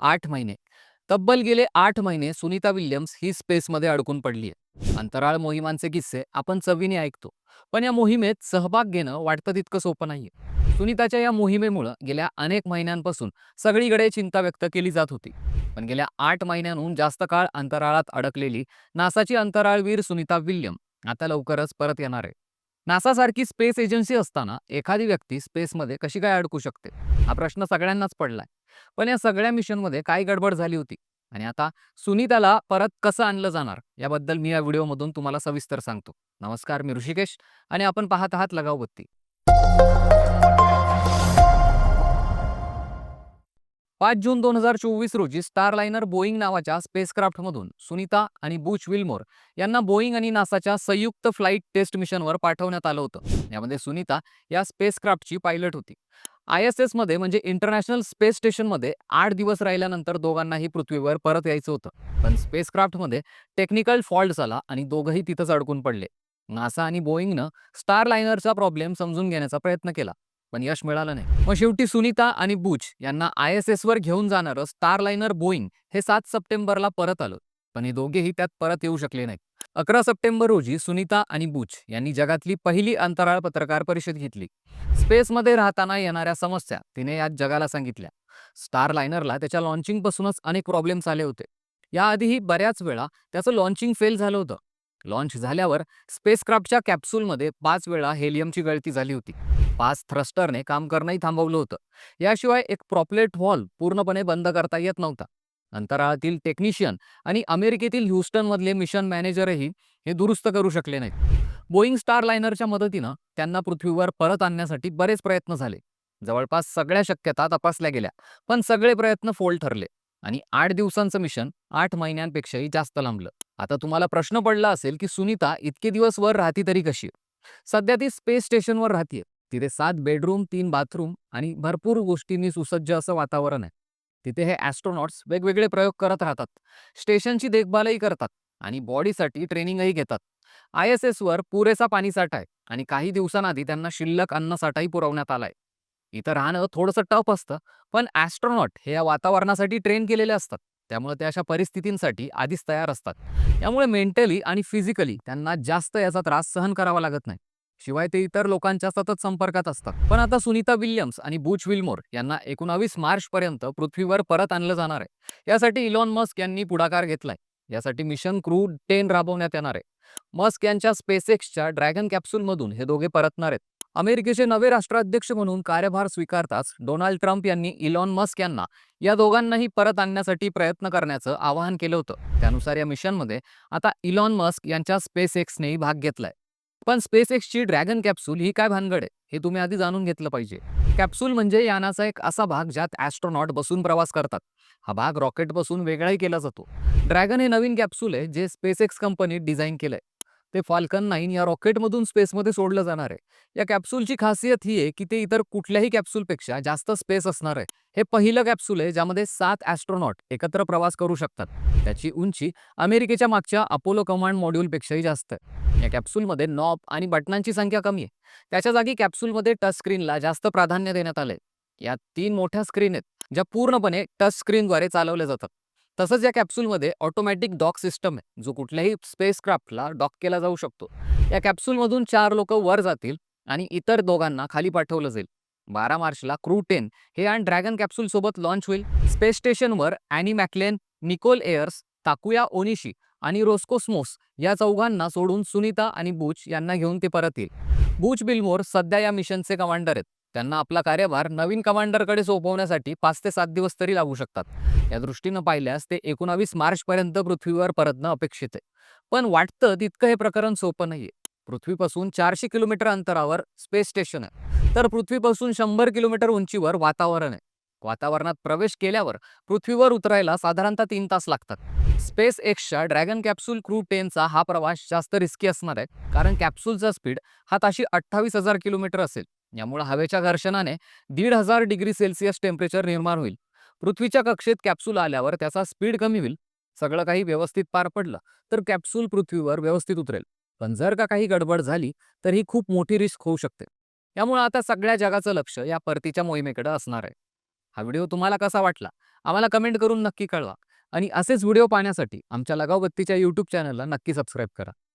आठ महिने. तब्बल गेले आठ महिने सुनीता विल्यम्स ही स्पेसमध्ये अडकून पडली आहे. अंतराळ मोहिमांचे किस्से आपण चवीने ऐकतो पण या मोहिमेत सहभाग घेणं वाटतं तितकं सोपं नाहीये. सुनीताच्या या मोहिमेमुळं गेल्या अनेक महिन्यांपासून सगळीकडे चिंता व्यक्त केली जात होती. पण गेल्या आठ महिन्यांहून जास्त काळ अंतराळात अडकलेली नासाची अंतराळवीर सुनीता विल्यम आता लवकरच परत येणार आहे. नासासारखी स्पेस एजन्सी असताना एखादी व्यक्ती स्पेसमध्ये कशी काय अडकू शकते? हा प्रश्न सगळ्यांनाच पडलाय. पण या सगळ्या मिशनमध्ये काय गडबड झाली होती. आणि आता सुनीताला परत कसं आणलं जाणार? याबद्दल मी या व्हिडिओमधून तुम्हाला सविस्तर सांगतो. नमस्कार मी ऋषिकेश आणि आपण पाहत आहात लगाव बत्ती पाच जून दोन हजार चोवीस रोजी स्टारलाइनर बोईंग नावाच्या स्पेसक्राफ्टमधून सुनीता आणि बुच विल्मोर यांना बोईंग आणि नासाच्या संयुक्त फ्लाईट टेस्ट मिशनवर पाठवण्यात आलं होतं. यामध्ये सुनीता या स्पेसक्राफ्टची पायलट होती. आय एस एसमध्ये म्हणजे इंटरनॅशनल स्पेस स्टेशनमध्ये आठ दिवस राहिल्यानंतर दोघांनाही पृथ्वीवर परत यायचं होतं. पण स्पेसक्राफ्टमध्ये टेक्निकल फॉल्ट झाला आणि दोघंही तिथंच अडकून पडले. नासा आणि बोईंगनं स्टार लायनरचा प्रॉब्लेम समजून घेण्याचा प्रयत्न केला पण यश मिळालं नाही. मग शेवटी सुनीता आणि बुच यांना आय एस एस वर घेऊन जाणारं स्टार लायनर बोईंग हे सात सप्टेंबरला परत आलं पण हे दोघेही त्यात परत येऊ शकले नाहीत. अकरा सप्टेंबर रोजी सुनीता आणि बुच यांनी जगातली पहिली अंतराळ पत्रकार परिषद घेतली. स्पेसमध्ये राहताना येणाऱ्या समस्या तिने यात जगाला सांगितल्या. स्टार लायनरला त्याच्या लॉन्चिंगपासूनच अनेक प्रॉब्लेम्स आले होते. याआधीही बऱ्याच वेळा त्याचं लॉन्चिंग फेल झालं होतं. लॉन्च झाल्यावर स्पेसक्राफ्टच्या कॅप्सूलमध्ये पाच वेळा हेलियमची गळती झाली होती. पाच थ्रस्टरने काम करणंही थांबवलं होतं. याशिवाय एक प्रॉपलेट हॉल पूर्णपणे बंद करता येत नव्हता. अंतराळातील टेक्निशियन आणि अमेरिकेतील ह्युस्टनमधले मिशन मॅनेजरही हे दुरुस्त करू शकले नाहीत. बोईंग स्टार लायनरच्या मदतीनं त्यांना पृथ्वीवर परत आणण्यासाठी बरेच प्रयत्न झाले. जवळपास सगळ्या शक्यता तपासल्या गेल्या पण सगळे प्रयत्न फोल ठरले आणि आठ दिवसांचं मिशन आठ महिन्यांपेक्षाही जास्त लांबलं. आता तुम्हाला प्रश्न पडला असेल की सुनीता इतके दिवस वर राहती तरी कशी? सध्या ती स्पेस स्टेशनवर राहतीये. तिथे सात बेडरूम तीन बाथरूम आणि भरपूर गोष्टींनी सुसज्ज असं वातावरण आहे. तिथे हे ॲस्ट्रोनॉट्स वेगवेगळे प्रयोग करत राहतात. स्टेशनची देखभालही करतात आणि बॉडीसाठी ट्रेनिंगही घेतात. आय एस एसवर पुरेसा पाणीसाठा आहे आणि काही दिवसांआधी त्यांना शिल्लक अन्नसाठाही पुरवण्यात आलाय इथं राहणं थोडंसं टफ असतं पण ॲस्ट्रोनॉट हे या वातावरणासाठी ट्रेन केलेले असतात. त्यामुळे ते अशा परिस्थितींसाठी आधीच तयार असतात. यामुळे मेंटली आणि फिजिकली त्यांना जास्त याचा त्रास सहन करावा लागत नाही. शिवाय ते इतर लोकांच्या सतत संपर्कात असतात. पण आता सुनीता विल्यम्स आणि बुच विल्मोर यांना एकोणावीस मार्च पर्यंत पृथ्वीवर परत आणलं जाणार आहे. यासाठी इलॉन मस्क यांनी पुढाकार घेतलाय. यासाठी मिशन क्रू टेन राबवण्यात येणार आहे. मस्क यांच्या स्पेसएक्सच्या ड्रॅगन कॅप्सूलमधून हे दोघे परतणार आहेत. अमेरिकेचे नवे राष्ट्राध्यक्ष म्हणून कार्यभार स्वीकारताच डोनाल्ड ट्रम्प यांनी इलॉन मस्क यांना या दोघांनाही परत आणण्यासाठी प्रयत्न करण्याचं आवाहन केलं होतं. त्यानुसार या मिशनमध्ये आता इलॉन मस्क यांच्या स्पेस एक्सनेही भाग घेतलाय. पण स्पेस एक्सची ड्रॅगन कॅप्सूल ही काय भानगड आहे हे तुम्ही आधी जाणून घेतलं पाहिजे. कॅप्सूल म्हणजे यानाचा एक असा भाग ज्यात ॲस्ट्रोनॉट बसून प्रवास करतात. हा भाग रॉकेट बसून वेगळाही केला जातो. ड्रॅगन हे नवीन कॅप्सूल आहे जे स्पेस एक्स कंपनीत डिझाईन केलंय. ते फाल्कन नाईन या रॉकेटमधून स्पेसमध्ये सोडलं जाणार आहे. या कॅप्सूलची खासियत ही आहे की ते इतर कुठल्याही कॅप्सूलपेक्षा जास्त स्पेस असणार आहे. हे पहिलं कॅप्सूल आहे ज्यामध्ये सात ॲस्ट्रॉनॉट एकत्र प्रवास करू शकतात. त्याची उंची अमेरिकेच्या मागच्या अपोलो कमांड मॉड्यूलपेक्षाही जास्त आहे. या कॅप्सूलमध्ये नॉब आणि बटनांची संख्या कमी आहे. त्याच्या जागी कॅप्सूलमध्ये टच स्क्रीनला जास्त प्राधान्य देण्यात आले या तीन मोठ्या स्क्रीन आहेत ज्या पूर्णपणे टच स्क्रीनद्वारे चालवल्या जातात. तसंच या कॅप्सूलमध्ये ऑटोमॅटिक डॉक सिस्टम आहे. जो कुठल्याही स्पेसक्राफ्टला डॉक केला जाऊ शकतो. या कॅप्सूलमधून चार लोक वर जातील आणि इतर दोघांना खाली पाठवलं जाईल. बारा मार्चला क्रू टेन हे आणि ड्रॅगन कॅप्सूल सोबत लॉन्च होईल. स्पेस स्टेशनवर Anne McClain Nichole Ayers Takuya Onishi आणि रोस्कोस्मोस या चौघांना सोडून सुनीता आणि बुच यांना घेऊन ते परत येईल. बुच बिलमोर सध्या या मिशनचे कमांडर आहेत. त्यांना आपला कार्यभार नवीन कमांडरकडे सोपवण्यासाठी पाच ते सात दिवस तरी लागू शकतात. या दृष्टीनं पाहिल्यास ते एकोणावीस मार्चपर्यंत पृथ्वीवर परतणं अपेक्षित आहे. पण वाटतं तितकं हे प्रकरण सोपं नाहीये. पृथ्वीपासून चारशे किलोमीटर अंतरावर स्पेस स्टेशन आहे. तर पृथ्वीपासून शंभर किलोमीटर उंचीवर वातावरण आहे. वातावरणात प्रवेश केल्यावर पृथ्वीवर उतरायला साधारणतः तीन तास लागतात. स्पेस एक्सच्या ड्रॅगन कॅप्सूल क्रू टेनचा हा प्रवास जास्त रिस्की असणार आहे. कारण कॅप्सूलचा स्पीड हा ताशी अठ्ठावीस हजार किलोमीटर असेल. यामुळे हवेच्या घर्षणाने दीड हजार डिग्री सेल्सिअस टेम्परेचर निर्माण होईल. पृथ्वीच्या कक्षेत कॅप्सूल आल्यावर त्याचा स्पीड कमी होईल. सगळं काही व्यवस्थित पार पडलं तर कॅप्सूल पृथ्वीवर व्यवस्थित उतरेल. पण जर का काही गडबड झाली तर ही खूप मोठी रिस्क होऊ शकते. यामुळे आता सगळ्या जगाचं लक्ष या परतीच्या मोहिमेकडे असणार आहे. हा व्हिडिओ तुम्हाला कसा वाटला? आम्हाला कमेंट करून नक्की कळवा. आणि असेच व्हिडिओ पाहण्यासाठी आमच्या लगावबत्तीच्या यूट्यूब चॅनलला नक्की सबस्क्राईब करा.